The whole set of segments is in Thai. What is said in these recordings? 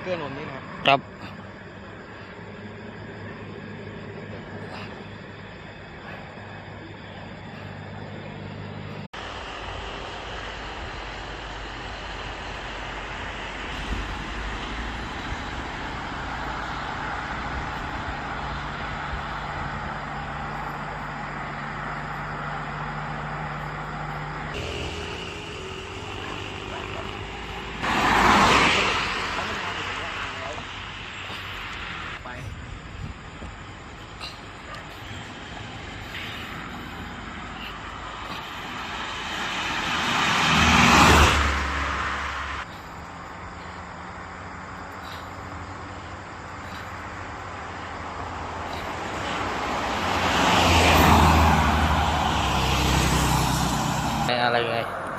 เครื่องนี่ครับ ครับ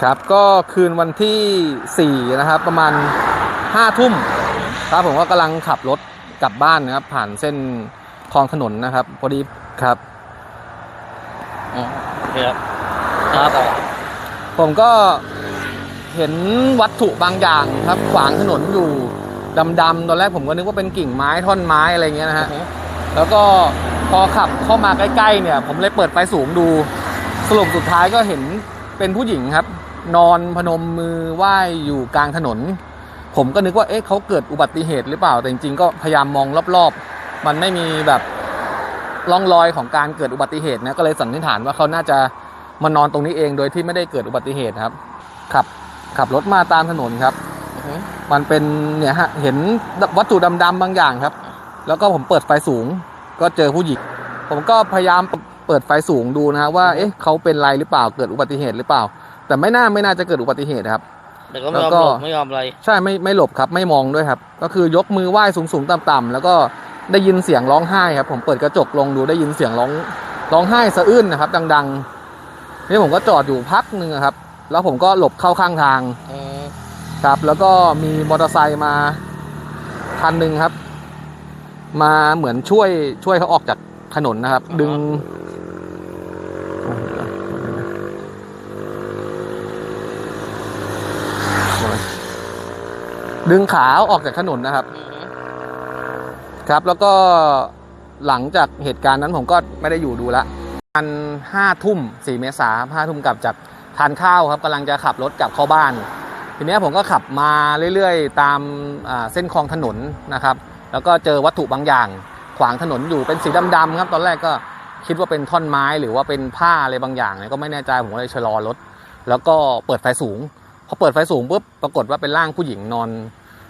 ครับก็คืนวันที่ 4 นะครับ ประมาณ5ทุ่มครับผมก็กำลังขับรถกลับบ้านนะครับ ผ่านเส้นคลองถนนนะครับ พอดีครับอ๋อโอเคครับครับผมก็เห็นวัตถุบางอย่างครับ ขวางถนนอยู่ดำๆตอนแรกผมก็นึกว่าเป็นกิ่งไม้ท่อนไม้อะไรเงี้ยนะฮะแล้วก็พอขับเข้ามาใกล้ๆเนี่ย ผมเลยเปิดไฟสูงดู สรุปสุดท้ายก็เห็นเป็นผู้หญิงครับ นอนพนมมือไหว้อยู่กลางถนน ผมก็นึกว่าเอ๊ะเขาเกิดอุบัติเหตุหรือเปล่าแต่จริงๆก็พยายามมองรอบๆ มันไม่มีแบบร่องรอยของการเกิดอุบัติเหตุนะก็เลยสันนิษฐานว่าเขาน่าจะมานอนตรงนี้เองโดยที่ไม่ได้เกิดอุบัติเหตุครับ ขับขับรถมาตามถนนครับ มันเป็นเนี่ยฮะเห็นวัตถุดำๆบางอย่างครับ แล้วก็ผมเปิดไฟสูง ก็เจอผู้หญิงผมก็พยายามเปิดไฟสูงดูนะฮะว่าเอ๊ะเขาเป็นไรหรือเปล่าเกิดอุบัติเหตุหรือเปล่า แต่ไม่น่าไม่น่าจะเกิดอุบัติเหตุครับ แต่ก็ไม่ยอมแล้วก็หลบไม่ยอมอะไร ใช่ไม่ไม่หลบครับ ไม่มองด้วยครับ ก็คือยกมือไหว้สูงสูงต่ำต่ำๆแล้วก็ได้ยินเสียงร้องไห้ครับ ผมเปิดกระจกลงดูได้ยินเสียงร้องร้องไห้สะอื้นนะครับ ดัง ๆ นี่ผมก็จอดอยู่พักหนึ่งอะครับ แล้วผมก็หลบเข้าข้างทางอืมครับ แล้วก็มีมอเตอร์ไซค์มาคันหนึ่งครับ มาเหมือนช่วยช่วยเขาออกจากถนนนะครับ ดึง ดึงขาออกจากถนนนะครับ ครับแล้วก็หลังจากเหตุการณ์นั้นผมก็ไม่ได้อยู่ดูละมันห้าทุ่มสี่เมษาห้าทุ่มกลับจากทานข้าวครับกำลังจะขับรถกลับเข้าบ้าน ทีนี้ผมก็ขับมาเรื่อยๆ ตามเส้นคลองถนนนะครับ แล้วก็เจอวัตถุบางอย่าง ขวางถนนอยู่เป็นสีดำๆครับ ตอนแรกก็คิดว่าเป็นท่อนไม้หรือว่าเป็นผ้าอะไรบางอย่างเนี่ยก็ไม่แน่ใจผมเลยชะลอรถ แล้วก็เปิดไฟสูง พอเปิดไฟสูงปุ๊บปรากฏว่าเป็นร่างผู้หญิงนอน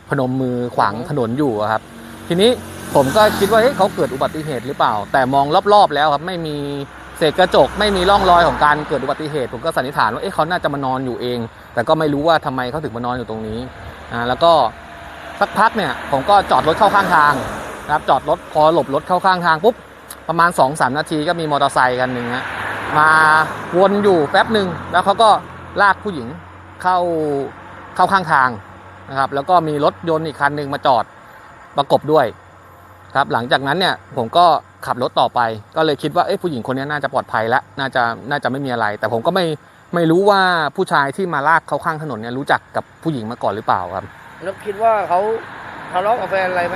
พนมมือขวางถนนอยู่อะครับ ทีนี้ผมก็คิดว่าเฮ้ยเขาเกิดอุบัติเหตุหรือเปล่า แต่มองรอบๆแล้วครับไม่มีเศษกระจกไม่มีร่องรอยของการเกิดอุบัติเหตุ ผมก็สันนิษฐานว่าเอ๊ะเขาน่าจะมานอนอยู่เอง แต่ก็ไม่รู้ว่าทำไมเขาถึงมานอนอยู่ตรงนี้อ่าแล้วก็สักพักเนี่ยผมก็จอดรถเข้าข้างทางนะครับจอดรถพอหลบรถเข้าข้างทางปุ๊บประมาณ2อสนาทีก็มีมอเตอร์ไซค์กันหนึ่งฮะมาวนอยู่แป๊บหนึ่งแล้วเขาก็ลากผู้หญิง เข้าเข้าข้างทางนะครับ แล้วก็มีรถยนต์อีกคันหนึ่งมาจอดประกบด้วยครับ หลังจากนั้นเนี่ยผมก็ขับรถต่อไป ก็เลยคิดว่าเอ้ผู้หญิงคนนี้น่าจะปลอดภัยแล้วน่าจะน่าจะไม่มีอะไร แต่ผมก็ไม่ไม่รู้ว่าผู้ชายที่มาลากเขาข้างถนนเนี่ยรู้จักกับผู้หญิงมาก่อนหรือเปล่าครับแล้วคิดว่าเขาทะเลาะกับแฟนอะไรไหม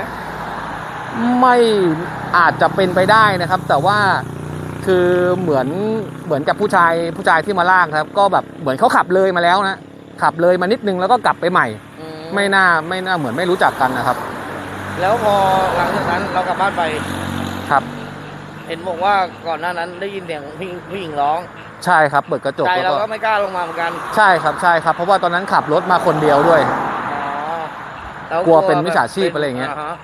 ไม่อาจจะเป็นไปได้นะครับ แต่ว่าคือเหมือนเหมือนกับผู้ชายผู้ชายที่มาลากครับ ก็แบบเหมือนเขาขับเลยมาแล้วนะ ขับเลยมานิดนึงแล้วก็กลับไปใหม่ อืไม่น่าไม่น่าเหมือนไม่รู้จักกันนะครับ แล้วพอหลังจากนั้นเรากลับบ้านไปครับ เห็นบอกว่าก่อนหน้านั้นได้ยินเสียงผู้หญิงผู้หญิงร้องใช่ครับ เปิดกระจกใจแล้วเราก็ก็ไม่กล้าลงมาเหมือนกันใช่ครับใช่ครับ เพราะว่าตอนนั้นขับรถมาคนเดียวด้วย อ๋อแวกลัวเป็นมิจฉาชีพอะไรอย่างเงี้ย ฮะ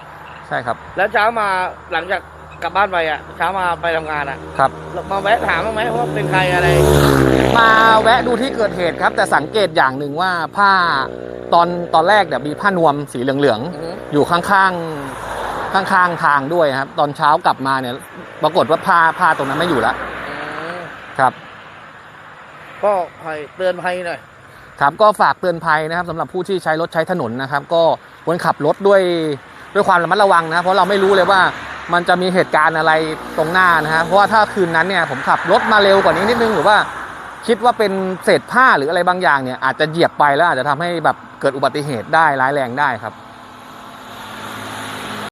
ใช่ครับ แล้วเช้ามาหลังจาก กลับบ้านไปอะเช้ามาไปทำงานอะครับมาแวะถามบ้างไหมว่าเป็นใครอะไร มาแวะดูที่เกิดเหตุครับ แต่สังเกตอย่างหนึ่งว่าผ้าตอนตอนแรกเนี่ยมีผ้านวมสีเหลืองอือฮึๆอยู่ข้างๆข้างๆทางด้วยครับ ตอนเช้ากลับมาเนี่ย ปรากฏว่าผ้าผ้าตรงนั้นไม่อยู่แล้วอืมครับ ก็ภัยเตือนภัยหน่อยครับก็ฝากเตือนภัยนะครับสำหรับผู้ที่ใช้รถใช้ถนนนะครับ ก็ควรขับรถด้วยด้วยความระมัดระวังนะ เพราะเราไม่รู้เลยว่า มันจะมีเหตุการณ์อะไรตรงหน้านะฮะเพราะว่าถ้าคืนนั้นเนี่ยผมขับรถมาเร็วกว่านี้นิดนึงหรือว่าคิดว่าเป็นเศษผ้าหรืออะไรบางอย่างเนี่ยอาจจะเหยียบไปแล้วอาจจะทำให้แบบเกิดอุบัติเหตุได้ร้ายแรงได้ครับ